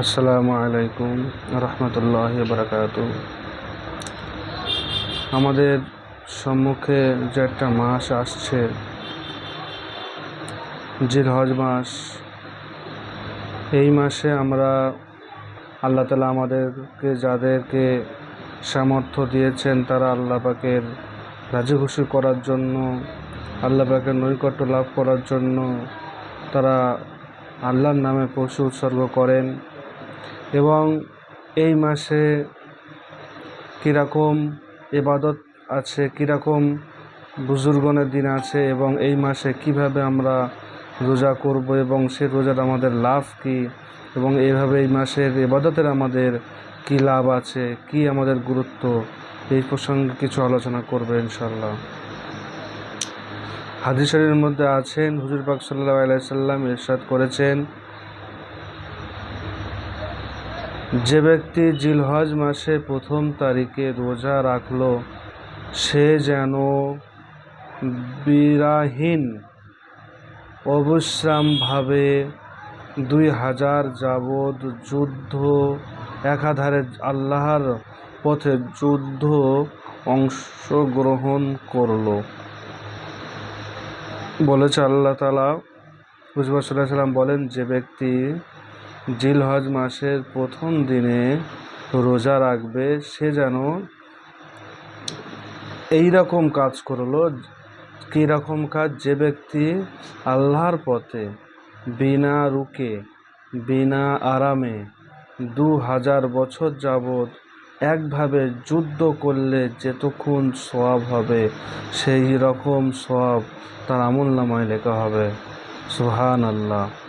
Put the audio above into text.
আসসালামু আলাইকুম রহমতুল্লাহ বারকাত আমাদের সম্মুখে যে একটা মাস আসছে জিলহজ মাস, এই মাসে আমরা আল্লাহ তালা আমাদেরকে যাদেরকে সামর্থ্য দিয়েছেন, তারা আল্লাহ পাকের রাজি খুশি করার জন্য, আল্লাহ পাকের নৈকট্য লাভ করার জন্য, তারা আল্লাহর নামে পশু উৎসর্গ করেন। এবং এই মাসে কীরকম এবাদত আছে, কীরকম বুজুর্গনের দিন আছে এবং এই মাসে কীভাবে আমরা রোজা করব এবং সে রোজার আমাদের লাভ কী এবং এইভাবে এই মাসের এবাদতের আমাদের কী লাভ আছে, কী আমাদের গুরুত্ব, এই প্রসঙ্গে কিছু আলোচনা করবে ইনশাল্লাহ হাদিস শরীফের মধ্যে আছেন, হুজুর পাক সাল্লাহ আলাইসাল্লাম ইরশাদ করেছেন যে ব্যক্তি জিলহজ মাসে প্রথম তারিখে রোজা রাখল, সে যেন বিরাহীন, অবিশ্রামভাবে দুই হাজার যাবৎ যুদ্ধ, একাধারে আল্লাহর পথে যুদ্ধ অংশগ্রহণ করল। বলেছে আল্লাহ তালা হুজবর সাল্লাম বলেন, যে ব্যক্তি জিলহজ মাসের প্রথম দিনে রোজা রাখবে, সে যেন এই রকম কাজ করল, কীরকম কাজ? যে ব্যক্তি আল্লাহর পথে বিনা রুকে বিনা আরামে দু হাজার বছর যাবৎ একভাবে যুদ্ধ করলে যেতক্ষণ সওয়াব হবে, সেই রকম সওয়াব তার আমল নামায় লেখা হবে। সুহান আল্লাহ